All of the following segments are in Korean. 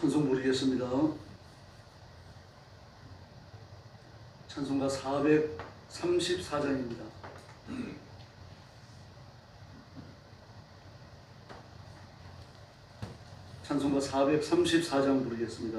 찬송 부르겠습니다. 찬송가 434장입니다. 찬송가 434장 부르겠습니다.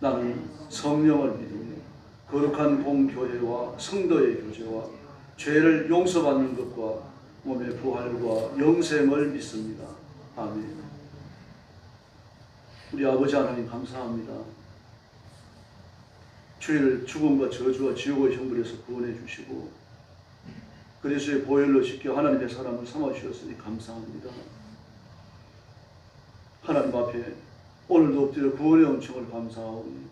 나는 성령을 믿으며 거룩한 공교회와 성도의 교제와 죄를 용서받는 것과 몸의 부활과 영생을 믿습니다. 아멘. 우리 아버지 하나님 감사합니다. 죄를 죽음과 저주와 지옥의 형벌에서 구원해 주시고 그리스도의 보혈로 지켜 하나님의 사람을 삼아 주셨으니 감사합니다. 하나님 앞에 오늘도 엎드려 구원의 은총을 감사하오니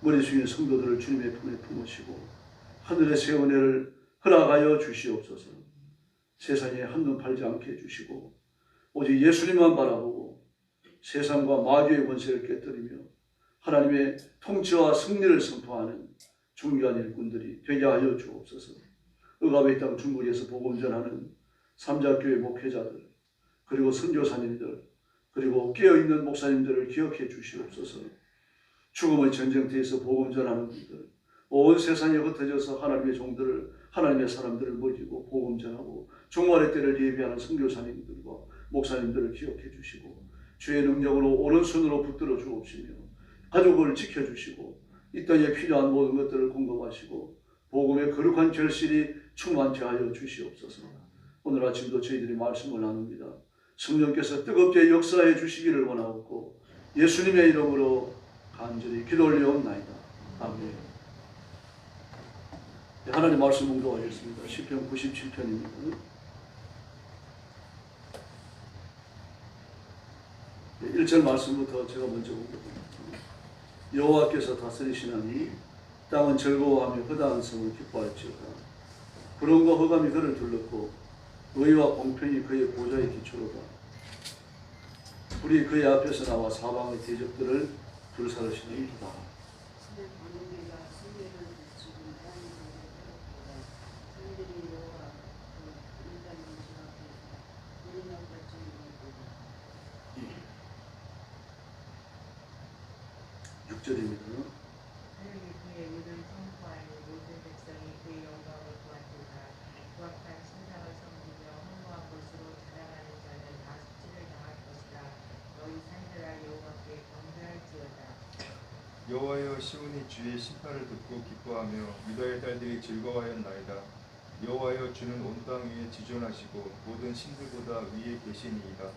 머리 숙인 성도들을 주님의 품에 품으시고 하늘의 새 은혜를 허락하여 주시옵소서. 세상에 한눈 팔지 않게 해주시고 오직 예수님만 바라보고 세상과 마귀의 권세를 깨뜨리며 하나님의 통치와 승리를 선포하는 중요한 일꾼들이 되게 하여 주옵소서. 의갑의 땅 중국에서 복음 전하는 삼자교회 목회자들 그리고 선교사님들 그리고 깨어있는 목사님들을 기억해 주시옵소서. 죽음의 전쟁터에서 복음 전하는 분들 온 세상에 흩어져서 하나님의 종들을 하나님의 사람들을 먹이고 복음 전하고 종말의 때를 예비하는 선교사님들과 목사님들을 기억해 주시고 주의 능력으로 오른손으로 붙들어 주옵시며 가족을 지켜 주시고 이 땅에 필요한 모든 것들을 공급하시고 복음의 거룩한 결실이 충만케 하여 주시옵소서. 오늘 아침도 저희들이 말씀을 나눕니다. 성령께서 뜨겁게 역사해 주시기를 원하옵고 예수님의 이름으로 간절히 기도 올려옵나이다. 아멘. 네, 하나님 말씀 공독하겠습니다. 시편 97편입니다. 1절 말씀부터 제가 먼저 보겠습니다. 여호와께서 다스리시나니 땅은 즐거워하며 허다한 성을 기뻐할지어다. 불온과 허감이 그를 둘렀고 의와 공평이 그의 보좌의 기초로다. 우리 그의 앞에서 나와 사방의 대적들을 불사르시는 이다. 6절입니다. 것으로 자랑하는 자는 다 숙지를 당할 것이다. 너희 산들아 여호와께 경배할지어다. 여호와여 시온이 주의 심판을 듣고 기뻐하며 유다의 딸들이 즐거워하였나이다. 여호와여 주는 온 땅 위에 지존하시고 모든 신들보다 위에 계시니이다.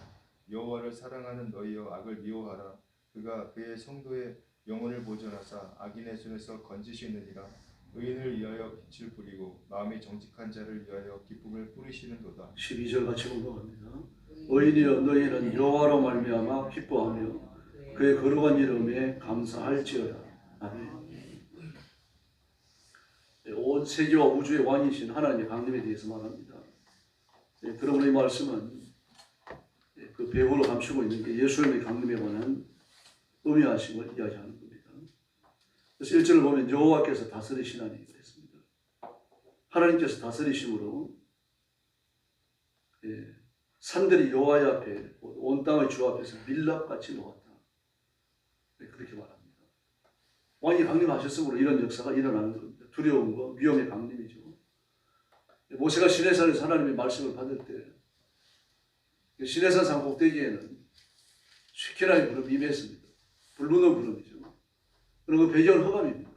여호와를 사랑하는 너희여 악을 미워하라. 그가 그의 성도의 영혼을 보존하사 악인의 손에서 건지시느니라. 의인을 위하여 빛을 뿌리고 마음이 정직한 자를 위하여 기쁨을 뿌리시는도다. 12절 같이 공부합니다. 의인이여 너희는 여호와로 말미암아 기뻐하며 그의 거룩한 이름에 감사할지어다. 아멘. 네, 온 세계와 우주의 왕이신 하나님의 강림에 대해서 말합니다. 네, 그러므로 이 말씀은 네, 그 배후로 감추고 있는 게 예수님의 강림에 관한 의미하심을 이야기하는 겁니다. 그래서 1절을 보면 여호와께서 다스리시나니 그랬습니다. 하나님께서 다스리심으로 예, 산들이 여호와의 앞에 온 땅의 주 앞에서 밀랍같이 놓았다. 네, 그렇게 말합니다. 왕이 강림하셨으므로 이런 역사가 일어나는 거, 위험의 강림이죠. 모세가 시내산에서 하나님의 말씀을 받을 때 시내산 산 꼭대기에는 쉐키나의 구름이 임했습니다. 불붙는 구름이죠. 그리고 그 배경은 흑암입니다.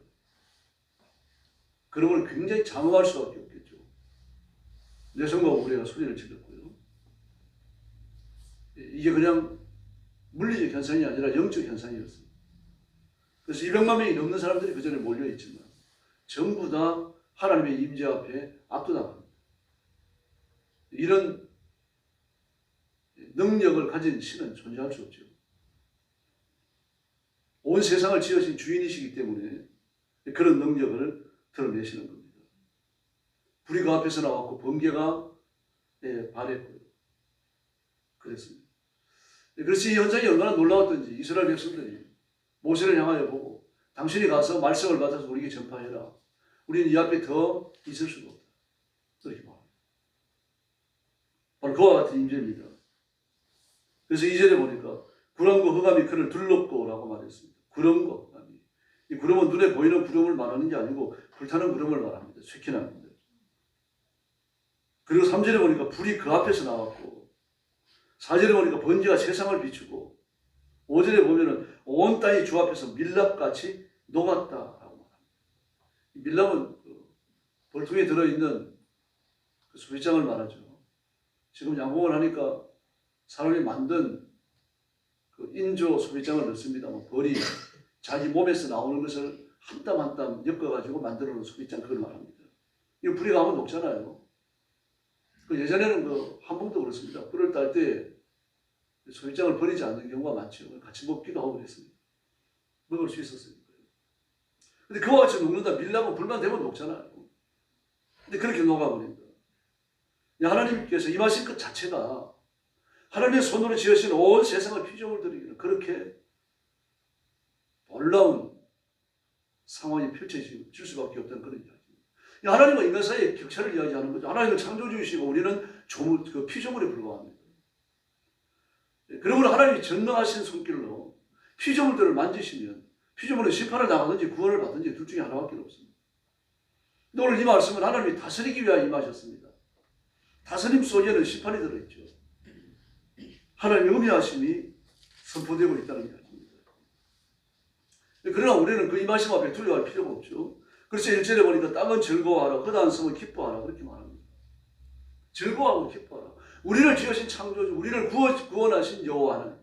그러면 굉장히 장엄할 수밖에 없겠죠. 내성과 우리가 소리를 질렀고요. 이게 그냥 물리적 현상이 아니라 영적 현상이었습니다. 그래서 200만 명이 넘는 사람들이 그 전에 몰려있지만 전부 다 하나님의 임재 앞에 압도당합니다. 이런 능력을 가진 신은 존재할 수 없죠. 온 세상을 지으신 주인이시기 때문에 그런 능력을 드러내시는 겁니다. 불이 그 앞에서 나왔고 번개가 예, 발했고요. 그랬습니다. 예, 그래서 이 현장이 얼마나 놀라웠던지 이스라엘 백성들이 모세를 향하여 보고 당신이 가서 말씀을 받아서 우리에게 전파해라. 우리는 이 앞에 더 있을 수가 없다. 그렇게 말합니다. 바로 그와 같은 임재입니다. 그래서 이절에 보니까 구름과 흑암이 그를 둘렀고라고 말했습니다. 구름과 흑암이. 이 구름은 눈에 보이는 구름을 말하는 게 아니고 불타는 구름을 말합니다. 쇠키나입니다. 그리고 3절에 보니까 불이 그 앞에서 나왔고 4절에 보니까 번개가 세상을 비추고 5절에 보면은 온 땅이 주 앞에서 밀랍같이. 이 밀랍은 그 볼통에 들어있는 그 소비장을 말하죠. 지금 양봉을 하니까 사람이 만든 그 인조 소비장을 넣습니다만 벌이 자기 몸에서 나오는 것을 한 땀 한 땀 엮어가지고 만들어 놓은 소비장 그걸 말합니다. 이거 불이 가면 녹잖아요. 그 예전에는 그 한봉도 그렇습니다. 불을 딸 때 소비장을 버리지 않는 경우가 많죠. 같이 먹기도 하고 그랬습니다. 먹을 수 있었으니까요. 근데 그와 같이 녹는다. 밀라고 불만 되면 녹잖아요. 근데 그렇게 녹아버린다. 하나님께서 임하신 것 자체가 하나님의 손으로 지으신 온 세상을 피조물 들이기는 그렇게 놀라운 상황이 펼쳐질 수밖에 없다는 그런 이야기입니다. 하나님과 인간 사이의 격차를 이야기하는 거죠. 하나님은 창조주이시고 우리는 조물, 그 피조물에 불과합니다. 그러므로 하나님이 전능하신 손길로 피조물들을 만지시면 피조물은 심판을 당하든지 구원을 받든지 둘 중에 하나밖에 없습니다. 오늘 이 말씀은 하나님이 다스리기 위하여 임하셨습니다. 다스림 속에는 심판이 들어있죠. 하나님의 음미하심이 선포되고 있다는 이야기입니다. 그러나 우리는 그 임하심 앞에 두려워할 필요가 없죠. 그래서 1절에 보니까 땅은 즐거워하라, 허다한 성은 기뻐하라 그렇게 말합니다. 즐거워하고 기뻐하라. 우리를 지으신 창조주, 우리를 구원, 구원하신 여호와는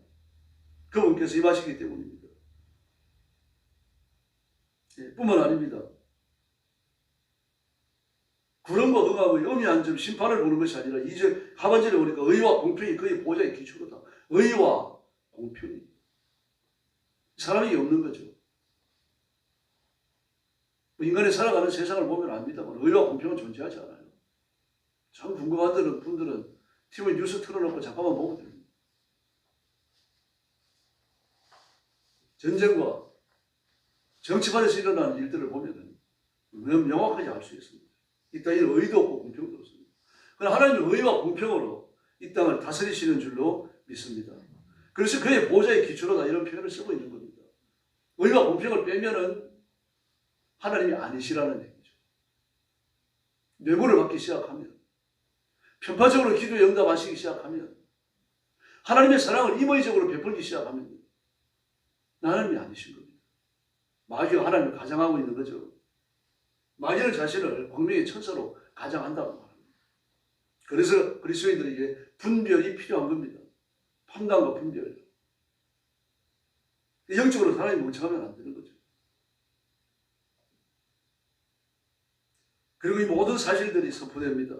그분께서 임하시기 때문입니다. 예, 뿐만 아닙니다. 구름과 흑암의 음이한 점 심판을 보는 것이 아니라 이제 하반절에 보니까 의와 공평이 그의 보좌의 기초로다. 의와 공평이 사람이 없는 거죠. 뭐 인간이 살아가는 세상을 보면 압니다만 의와 공평은 존재하지 않아요. 참 궁금한 분들은 TV 뉴스 틀어놓고 잠깐만 보면 됩니다. 전쟁과 정치판에서 일어나는 일들을 너무 명확하게 알 수 있습니다. 이 땅에 의도 없고 공평도 없습니다. 그러나 하나님은 의와 공평으로 이 땅을 다스리시는 줄로 믿습니다. 그래서 그의 보좌의 기초로다 이런 표현을 쓰고 있는 겁니다. 의와 공평을 빼면은 하나님이 아니시라는 얘기죠. 뇌물을 받기 시작하면 편파적으로 기도에 응답하시기 시작하면 하나님의 사랑을 임의적으로 베풀기 시작하면 하나님이 아니신 겁니다. 마귀가 하나님을 가장하고 있는 거죠. 마귀는 자신을 광명의 천사로 가장한다고 말합니다. 그래서 그리스도인들에게 분별이 필요한 겁니다. 판단과 분별. 영적으로 하나님 멍청하면 안 되는 거죠. 그리고 이 모든 사실들이 선포됩니다.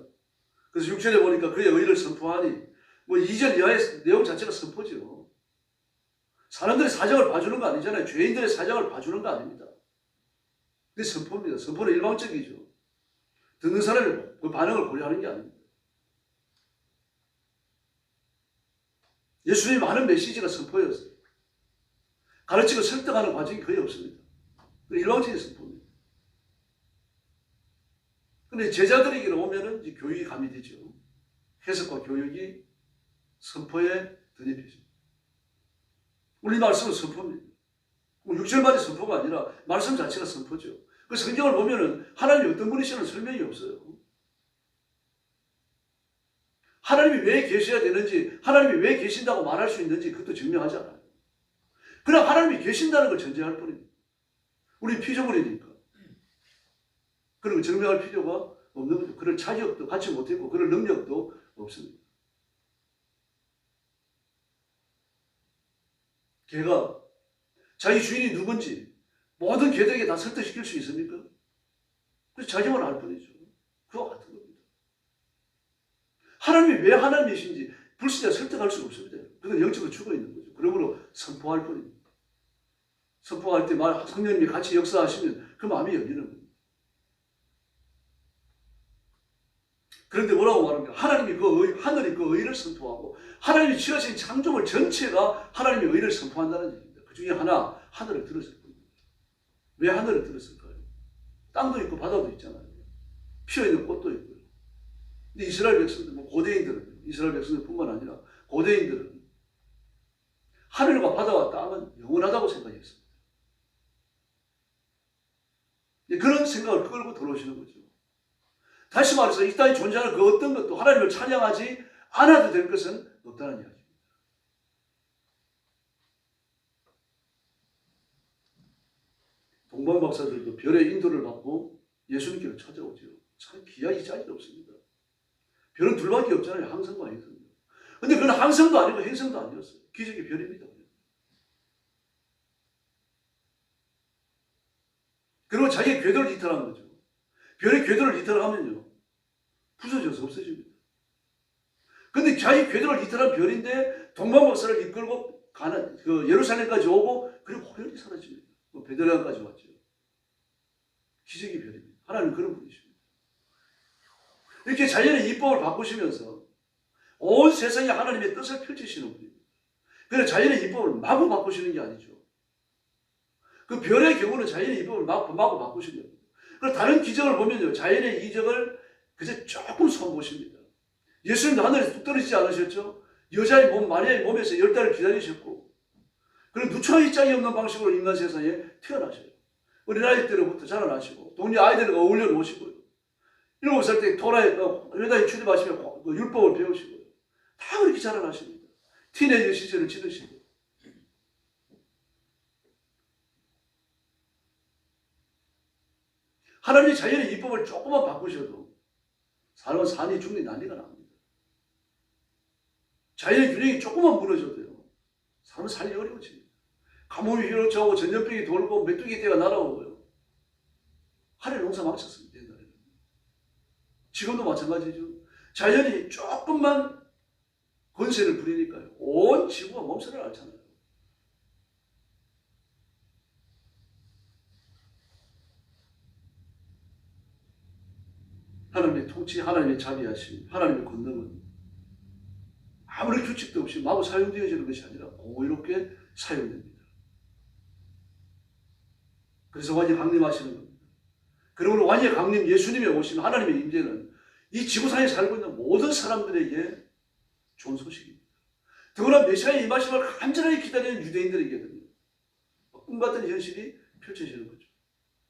그래서 6절에 보니까 그의 의를 선포하니 뭐 이전 이하의 내용 자체가 선포죠. 사람들의 사정을 봐주는 거 아니잖아요. 죄인들의 사정을 봐주는 거 아닙니다. 그게 선포입니다. 선포는 일방적이죠. 듣는 사람의 그 반응을 고려하는 게 아닙니다. 예수님의 많은 메시지가 선포였어요. 가르치고 설득하는 과정이 거의 없습니다. 일방적인 선포입니다. 근데 제자들에게로 오면은 이제 교육이 가미되죠. 해석과 교육이 선포에 덧입혀집니다. 우리 말씀은 선포입니다. 6절만이 선포가 아니라 말씀 자체가 선포죠. 그 성경을 보면은 하나님이 어떤 분이시는 설명이 없어요. 하나님이 왜 계셔야 되는지, 하나님이 왜 계신다고 말할 수 있는지 그것도 증명하지 않아요. 그냥 하나님이 계신다는 걸 전제할 뿐입니다. 우리 피조물이니까. 걸 증명할 필요가 없는 거죠. 그럴 자격도 갖지 못했고, 그럴 능력도 없습니다. 개가 자기 주인이 누군지 모든 개들에게 다 설득시킬 수 있습니까? 그래서 자기만 알 뿐이죠. 그와 같은 겁니다. 하나님이 왜 하나님이신지 불신자 설득할 수가 없습니다. 그건 영적으로 죽어 있는 거죠. 그러므로 선포할 뿐입니다. 선포할 때 말, 성령님이 같이 역사하시면 그 마음이 열리는 겁니다. 그런데 뭐라고 말합니까? 하나님이 그 의, 하늘이 그 의를 선포하고 하나님이 지으신 창조물 전체가 하나님의 의를 선포한다는 얘기입니다. 그 중에 하나 하늘을 들었을 뿐입니다. 왜 하늘을 들었을까요? 땅도 있고 바다도 있잖아요. 피어있는 꽃도 있고요. 근데 이스라엘 백성들, 뭐 고대인들은 이스라엘 백성들뿐만 아니라 고대인들은 하늘과 바다와 땅은 영원하다고 생각했습니다. 이제 그런 생각을 끌고 들어오시는 거죠. 다시 말해서 이 땅에 존재하는 그 어떤 것도 하나님을 찬양하지 않아도 될 것은 없다는 이야기입니다. 동방 박사들도 별의 인도를 받고 예수님께로 찾아오죠. 참 기약이 짜질 없습니다. 별은 둘밖에 없잖아요. 항성과 행성. 근데 그건 항성도 아니고 행성도 아니었어요. 기적의 별입니다. 그리고 자기의 궤도를 이탈한 거죠. 별의 궤도를 이탈하면요. 부서져서 없어집니다. 근데 자기 궤도를 이탈한 별인데 동방 박사를 이끌고 가는 그 예루살렘까지 오고 그리고 호련히 사라집니다. 뭐 베들레헴까지 왔죠. 기적의 별입니다. 하나님 그런 분이십니다. 이렇게 자연의 이법을 바꾸시면서 온 세상에 하나님의 뜻을 펼치시는 분입니다. 그래서 자연의 이법을 마구 바꾸시는 게 아니죠. 그 별의 경우는 자연의 이법을 마구, 마구 바꾸신 겁니다. 그리고 다른 기적을 보면요. 자연의 이적을 그저 조금 손보십니다. 예수님도 하늘에서 뚝 떨어지지 않으셨죠? 여자의 몸, 마리아의 몸에서 열 달을 기다리셨고, 그리고 누추한 짝이 없는 방식으로 인간 세상에 태어나셔요. 어린아이 때로부터 자라나시고, 동네 아이들과 어울려 놓으시고요. 일곱 살 때 토라에, 어, 회당에 출입하시며 그 율법을 배우시고요. 다 그렇게 자라나십니다. 티네이저 시절을 지내시고. 하나님이 자연의 이법을 조금만 바꾸셔도 삶은 산이 죽니 난리가 납니다. 자연의 균형이 조금만 무너져도요. 삶은 살기 어려워집니다. 가뭄이 휘어져고 전염병이 돌고 메뚜기 떼가 날아오고요. 하늘 농사 망쳤습니다. 옛날에는. 지금도 마찬가지죠. 자연이 조금만 권세를 부리니까요. 온 지구가 몸살을 앓잖아요. 하나님의 통치, 하나님의 자비하심, 하나님의 권능은 아무리 규칙도 없이 마구 사용되어지는 것이 아니라 공의롭게 사용됩니다. 그래서 완전히 강림하시는 겁니다. 그러므로 완전히 강림 예수님의 오신 하나님의 임재는 이 지구상에 살고 있는 모든 사람들에게 좋은 소식입니다. 더구나 메시아의 임하심을 간절하게 기다리는 유대인들에게는요. 꿈 같은 현실이 펼쳐지는 거죠.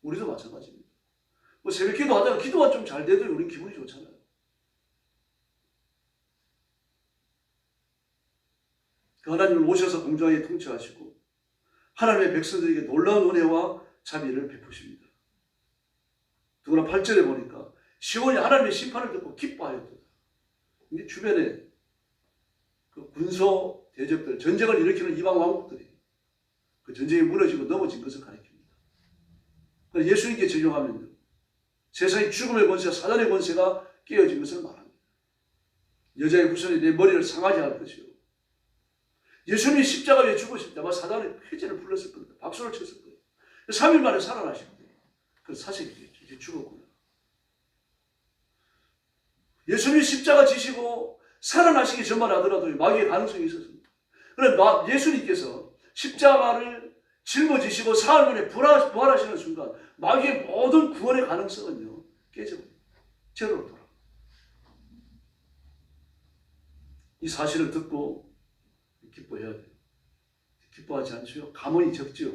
우리도 마찬가지입니다. 뭐 새벽 기도하다가 기도가 좀잘 돼도 우리는 기분이 좋잖아요. 그 하나님을 오셔서 공정하게 통치하시고 하나님의 백성들에게 놀라운 은혜와 자비를 베푸십니다. 더구나 8절에 보니까 시온이 하나님의 심판을 듣고 기뻐하였다. 근데 주변에 그 군소 대적들, 전쟁을 일으키는 이방 왕국들이 그 전쟁이 무너지고 넘어진 것을 가리킵니다. 예수님께 적용하면 세상의 죽음의 권세, 사단의 권세가 깨어진 것을 말합니다. 여자의 후손이 내 머리를 상하게 할 것이요. 예수님이 십자가 위에 죽으실 때 아마 사단의 회제를 불렀을 겁니다. 박수를 쳤을 거예요. 3일 만에 살아나신 거예요. 그 사실이 이제 죽었구나. 예수님이 십자가 지시고 살아나시기 전만 하더라도 마귀의 가능성이 있었습니다. 그런데 마- 예수님께서 십자가를 짊어지시고 사흘 만에 부활하- 부활하시는 순간 마귀의 모든 구원의 가능성은요 깨져버립니다. 제로로 돌아. 이 사실을 듣고 기뻐해야 돼요. 기뻐하지 않지요? 감언이 적지요.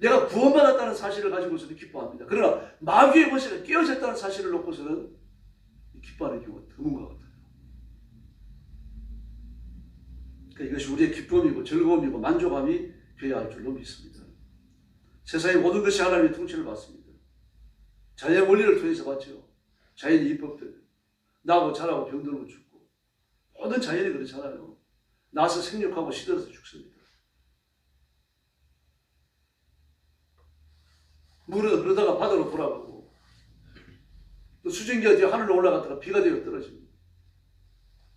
내가 구원받았다는 사실을 가지고서는 기뻐합니다. 그러나 마귀의 권세가 깨어졌다는 사실을 놓고서는 기뻐하는 경우가 드문 것 같아요. 그러니까 이것이 우리의 기쁨이고 즐거움이고 만족함이 되어야 할 줄로 믿습니다. 세상의 모든 것이 하나님의 통치를 받습니다. 자연의 원리를 통해서 받죠. 자연의 이법들. 나고 자라고 병들고 죽고. 모든 자연이 그렇잖아요. 나서 생육하고 시들어서 죽습니다. 물은 그러다가 바다로 돌아가고 또 수증기가 되어 하늘로 올라갔다가 비가 되어 떨어집니다.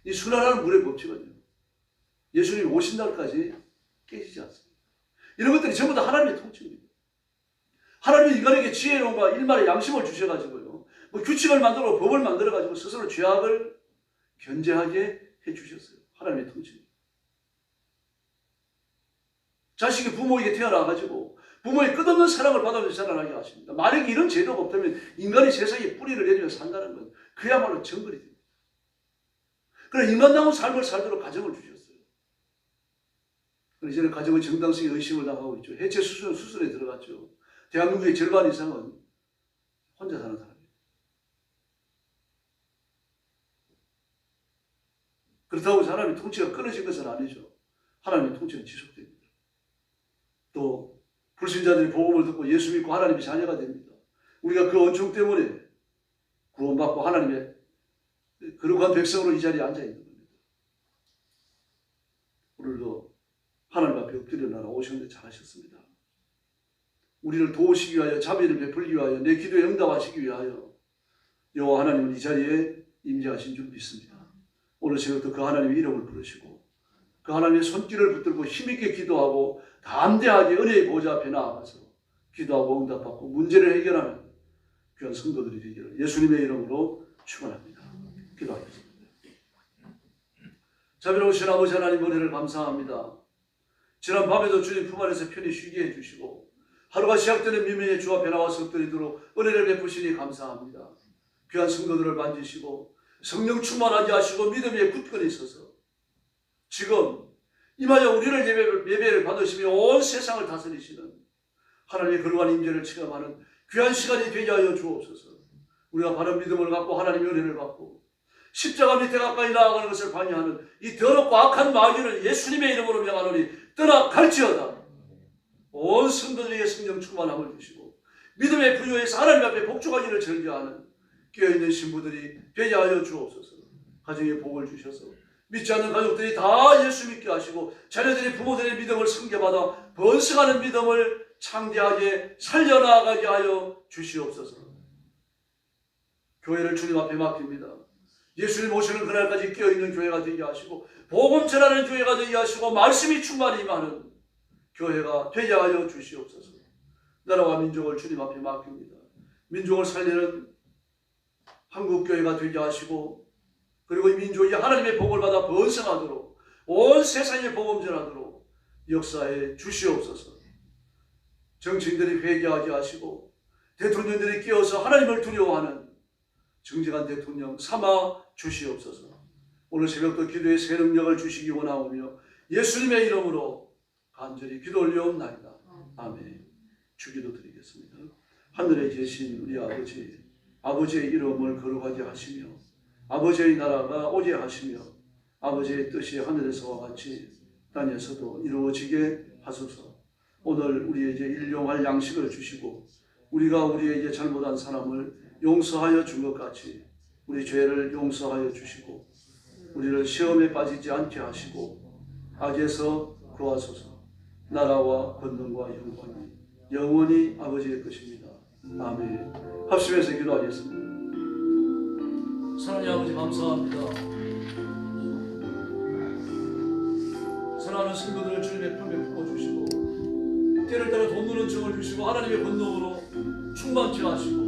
이 순환하는 물의 법칙은요. 예수님이 오신 날까지 깨지지 않습니다. 이런 것들이 전부 다 하나님의 통치입니다. 하나님이 인간에게 지혜로움과 일말의 양심을 주셔가지고요. 뭐 규칙을 만들고 법을 만들어가지고 스스로 죄악을 견제하게 해주셨어요. 하나님의 통치입니다. 자식이 부모에게 태어나가지고 부모의 끝없는 사랑을 받으면서 자라나게 하십니다. 만약에 이런 제도가 없다면 인간이 세상에 뿌리를 내리며 산다는 건 그야말로 정글이 됩니다. 그런 인간다운 삶을 살도록 가정을. 그래서 이제는 가정의 정당성에 의심을 당하고 있죠. 해체 수술은 수술에 들어갔죠. 대한민국의 절반 이상은 혼자 사는 사람이에요. 그렇다고 사람이 통치가 끊어진 것은 아니죠. 하나님의 통치는 지속됩니다. 또 불신자들이 복음을 듣고 예수 믿고 하나님의 자녀가 됩니다. 우리가 그恩宠 때문에 구원받고 하나님의 거룩한 백성으로 이 자리에 앉아 있는 겁니다. 오늘도 하나님 앞에 엎드려 나라 오셨는데 잘하셨습니다. 우리를 도우시기 위하여 자비를 베풀기 위하여 내 기도에 응답하시기 위하여 여호와 하나님은 이 자리에 임재하신 줄 믿습니다. 오늘 새벽부터 그 하나님의 이름을 부르시고 그 하나님의 손길을 붙들고 힘있게 기도하고 담대하게 은혜의 보좌 앞에 나아가서 기도하고 응답받고 문제를 해결하는 귀한 성도들이 되기를 예수님의 이름으로 축원합니다. 기도하겠습니다. 자비로우신 아버지 하나님 은혜를 감사합니다. 지난 밤에도 주님 품 안에서 편히 쉬게 해주시고 하루가 시작되는 미명의 주 앞에 나와서 엎드리도록 은혜를 베푸시니 감사합니다. 귀한 성도들을 만지시고 성령 충만하게 하시고 믿음의 굳건히 있어서 지금 임하여 우리를 예배를, 예배를 받으시며 온 세상을 다스리시는 하나님의 거룩한 임재를 체험하는 귀한 시간이 되게 하여 주옵소서. 우리가 바른 믿음을 갖고 하나님의 은혜를 받고 십자가 밑에 가까이 나아가는 것을 방해하는 이 더럽고 악한 마귀를 예수님의 이름으로 명하노니 떠나 갈지어다. 온 성도들에게 성령 충만함을 주시고 믿음의 부여에서 하나님 앞에 복종하기를 즐겨하는 깨어있는 신부들이 되게 하여 주옵소서. 가정에 복을 주셔서 믿지 않는 가족들이 다 예수 믿게 하시고 자녀들이 부모들의 믿음을 승계받아 번성하는 믿음을 창대하게 살려나가게 하여 주시옵소서. 교회를 주님 앞에 맡깁니다. 예수님 오시는 그날까지 깨어있는 교회가 되게 하시고 복음 전하는 교회가 되게 하시고 말씀이 충만히 임하는 교회가 되게 하여 주시옵소서. 나라와 민족을 주님 앞에 맡깁니다. 민족을 살리는 한국교회가 되게 하시고 그리고 이 민족이 하나님의 복을 받아 번성하도록 온 세상에 복음 전하도록 역사에 주시옵소서. 정치인들이 회개하게 하시고 대통령들이 끼어서 하나님을 두려워하는 정직한 대통령 삼아 주시옵소서. 오늘 새벽도 기도의 새 능력을 주시기 원하오며 예수님의 이름으로 간절히 기도 올려옵나이다. 아멘. 주기도 드리겠습니다. 하늘에 계신 우리 아버지, 아버지의 이름을 거룩하게 하시며 아버지의 나라가 오게 하시며 아버지의 뜻이 하늘에서와 같이 땅에서도 이루어지게 하소서. 오늘 우리에게 일용할 양식을 주시고 우리가 우리에게 잘못한 사람을 용서하여 준 것 같이 우리 죄를 용서하여 주시고 우리를 시험에 빠지지 않게 하시고 악에서 구하소서. 나라와 권능과 영광이 영원히 아버지의 것입니다. 아멘. 합심해서 기도하겠습니다. 사랑의 아버지 감사합니다. 사랑하는 성도들을 주님의 품에 품어주시고 때를 따라 돕는 은총을 주시고 하나님의 권능으로 충만케 하시고